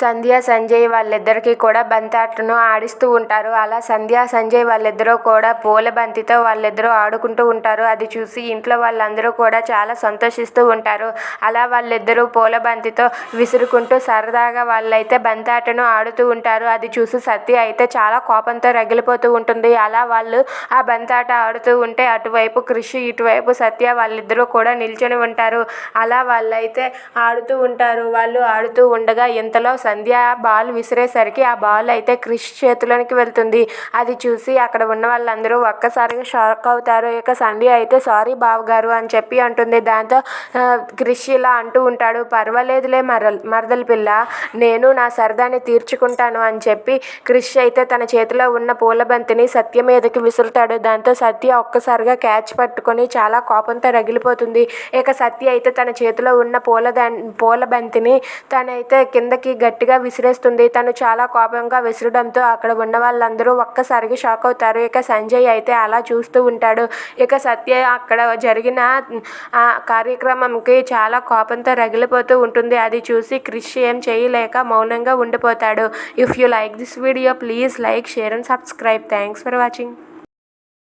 సంధ్య సంజయ్ వాళ్ళిద్దరికీ కూడా బంతి ఆటను ఆడిస్తూ ఉంటారు. అలా సంధ్య సంజయ్ వాళ్ళిద్దరూ కూడా పూల బంతితో వాళ్ళిద్దరూ ఆడుకుంటూ ఉంటారు. అది చూసి ఇంట్లో వాళ్ళందరూ కూడా చాలా సంతోషిస్తూ ఉంటారు. అలా వాళ్ళిద్దరూ పూల బంతితో విసురుకుంటూ సరదాగా వాళ్ళైతే ఆటను ఆడుతూ ఉంటారు. అది చూసి సత్య అయితే చాలా కోపంతో రగిలిపోతూ ఉంటుంది. అలా వాళ్ళు ఆ బంతి ఆట ఆడుతూ ఉంటే అటువైపు కృషి ఇటువైపు సత్య వాళ్ళిద్దరూ కూడా నిల్చొని ఉంటారు. అలా వాళ్ళైతే ఆడుతూ ఉంటారు. వాళ్ళు ఆడుతూ ఉండగా ఇంతలో సంధ్య బాల్ విసిరేసరికి ఆ బాల్ అయితే క్రిష్ చేతిలోనికి వెళ్తుంది. అది చూసి అక్కడ ఉన్న వాళ్ళందరూ ఒక్కసారిగా షాక్ అవుతారు. ఇక సంధ్య అయితే సారీ బావగారు అని చెప్పి అంటుంది. దాంతో క్రిష్ ఇలా అంటూ ఉంటాడు. పర్వాలేదులే మర మరదల పిల్ల. నేను నా సరదాని తీర్చుకుంటాను అని చెప్పి క్రిష్ అయితే తన చేతిలో ఉన్న పూలబంతిని సత్య మీదకి విసురుతాడు. దాంతో సత్య ఒక్కసారిగా క్యాచ్ పట్టుకొని చాలా కోపంతో రగిలిపోతుంది. ఇక సత్య అయితే తన చేతిలో ఉన్న పూల దాన్ పూలబంతిని తనైతే కిందకి గట్టిగా విసిరేస్తుంది. తను చాలా కోపంగా విసరడంతో అక్కడ ఉన్న వాళ్ళందరూ ఒక్కసారిగా షాక్ అవుతారు. ఇక సంజయ్ అయితే అలా చూస్తూ ఉంటాడు. ఇక సత్య అక్కడ జరిగిన ఆ కార్యక్రమంకి చాలా కోపంతో రగిలిపోతూ ఉంటుంది. అది చూసి క్రిష్ ఏం చేయలేక మౌనంగా ఉండిపోతాడు. If you like this video please like share and subscribe thanks for watching